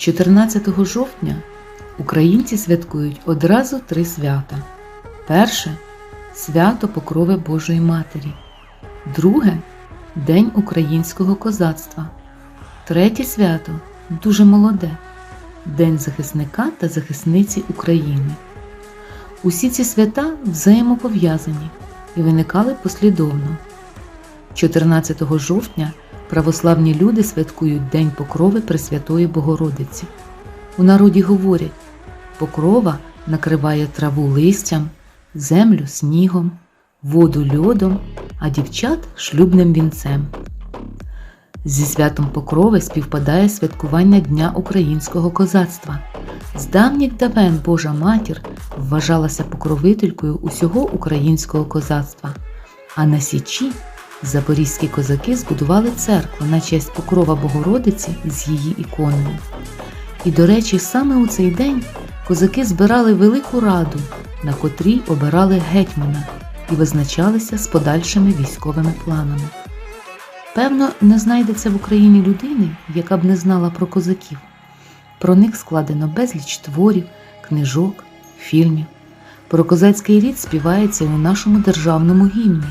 14 жовтня українці святкують одразу три свята. Перше свято Покрови Божої Матері. Друге День українського козацтва. Третє свято дуже молоде День захисника та захисниці України. Усі ці свята взаємопов'язані і виникали послідовно. 14 жовтня православні люди святкують День Покрови Пресвятої Богородиці. У народі говорять, покрова накриває траву листям, землю снігом, воду льодом, а дівчат шлюбним вінцем. Зі святом Покрови співпадає святкування Дня українського козацтва. З давніх давен Божа матір вважалася покровителькою усього українського козацтва, а на Січі запорізькі козаки збудували церкву на честь Покрова Богородиці з її іконою. І, до речі, саме у цей день козаки збирали велику раду, на котрій обирали гетьмана і визначалися з подальшими військовими планами. Певно, не знайдеться в Україні людини, яка б не знала про козаків. Про них складено безліч творів, книжок, фільмів. Про козацький рід співається у нашому державному гімні.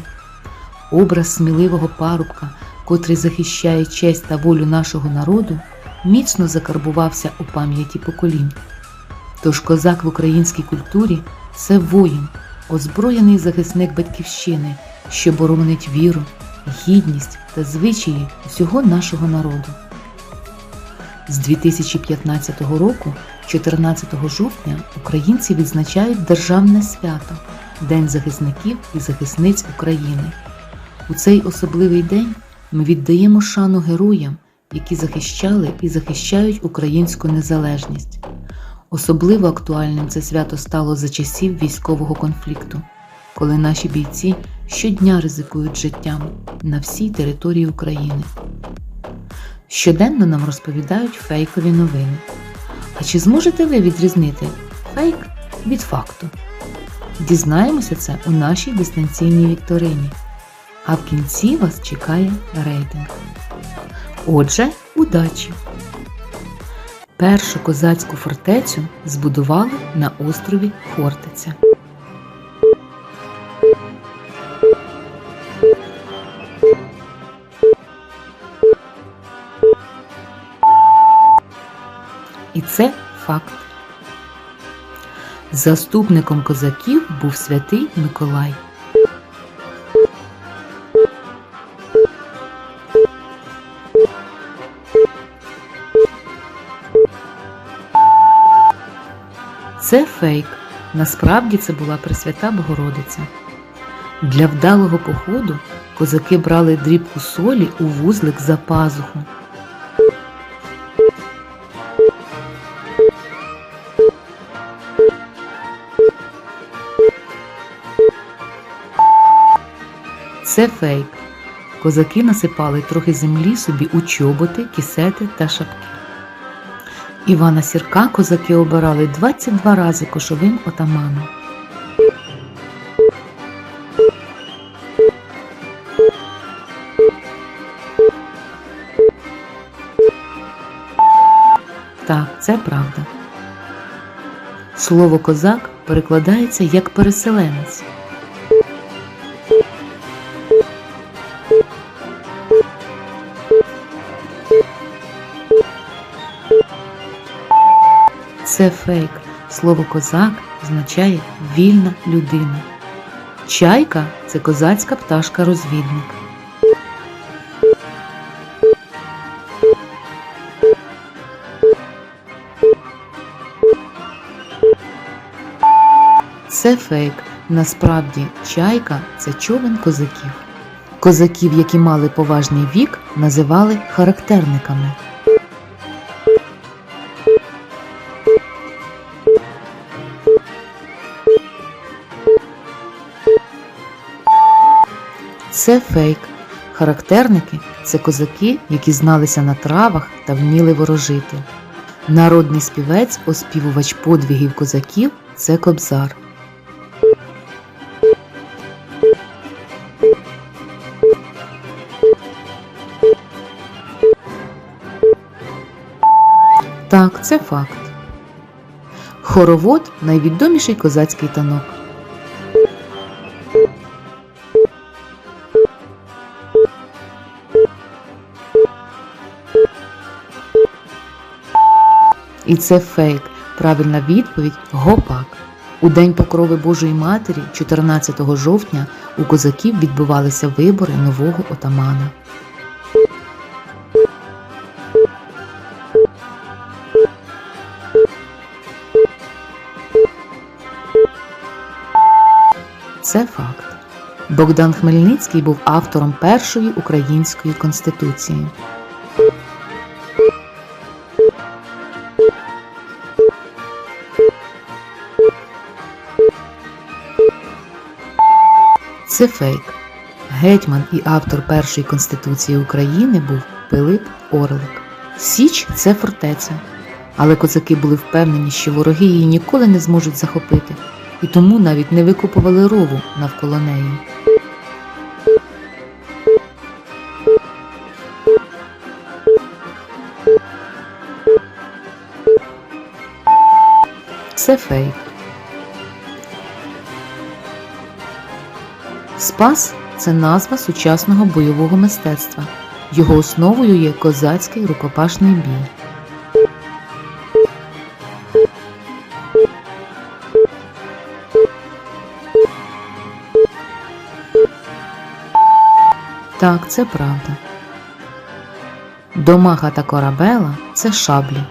Образ сміливого парубка, котрий захищає честь та волю нашого народу, міцно закарбувався у пам'яті поколінь. Тож козак в українській культурі це воїн, озброєний захисник батьківщини, що боронить віру, гідність та звичаї всього нашого народу. З 2015 року, 14 жовтня, українці відзначають Державне свято День захисників і захисниць України. У цей особливий день ми віддаємо шану героям, які захищали і захищають українську незалежність. Особливо актуальним це свято стало за часів військового конфлікту, коли наші бійці щодня ризикують життям на всій території України. Щоденно нам розповідають фейкові новини. А чи зможете ви відрізнити фейк від факту? Дізнаємося це у нашій дистанційній вікторині. А в кінці вас чекає рейтинг. Отже, удачі! Першу козацьку фортецю збудували на острові Хортиця. І це факт. Заступником козаків був святий Миколай. Це фейк. Насправді це була Пресвята Богородиця. Для вдалого походу козаки брали дрібку солі у вузлик за пазуху. Це фейк. Козаки насипали трохи землі собі у чоботи, кісети та шапки. Івана Сірка козаки обирали 22 рази кошовим отаманом. Так, це правда. Слово козак перекладається як переселенець. Це фейк. Слово козак означає вільна людина. Чайка це козацька пташка-розвідник. Це фейк. Насправді чайка це човен козаків. Козаків, які мали поважний вік, називали характерниками. Це фейк. Характерники це козаки, які зналися на травах та вміли ворожити. Народний співець, оспівувач подвігів козаків це кобзар. Так, це факт. Хоровод найвідоміший козацький танок. І це фейк. Правильна відповідь гопак. У День Покрови Божої Матері, 14 жовтня, у козаків відбувалися вибори нового отамана. Це факт. Богдан Хмельницький був автором першої української конституції. Це фейк. Гетьман і автор першої конституції України був Пилип Орлик. Січ це фортеця. Але козаки були впевнені, що вороги її ніколи не зможуть захопити, і тому навіть не викопували рову навколо неї. Це фейк. Спас це назва сучасного бойового мистецтва. Його основою є козацький рукопашний бій. Так, це правда. Домага та корабела це шаблі.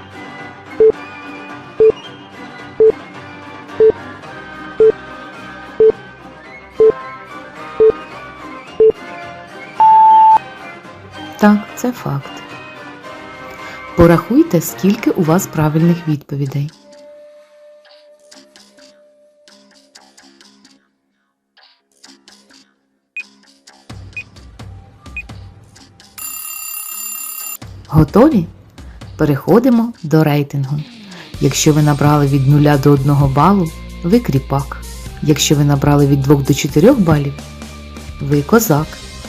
Це факт. Порахуйте, скільки у вас правильних відповідей. Готові? Переходимо до рейтингу. Якщо ви набрали від 0 до 1 балу, ви кріпак. Якщо ви набрали від 2 до 4 балів, ви козак.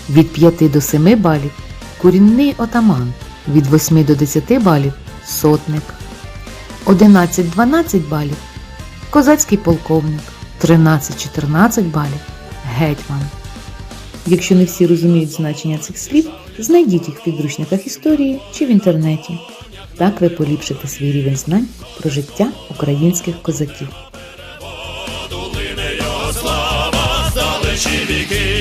Від 5 до 7 балів корінний отаман. Від 8 до 10 балів сотник. 11-12 балів козацький полковник. 13-14 балів гетьман. Якщо не всі розуміють значення цих слів, знайдіть їх в підручниках історії чи в інтернеті. Так ви поліпшите свій рівень знань про життя українських козаків. Долине його слава, віки,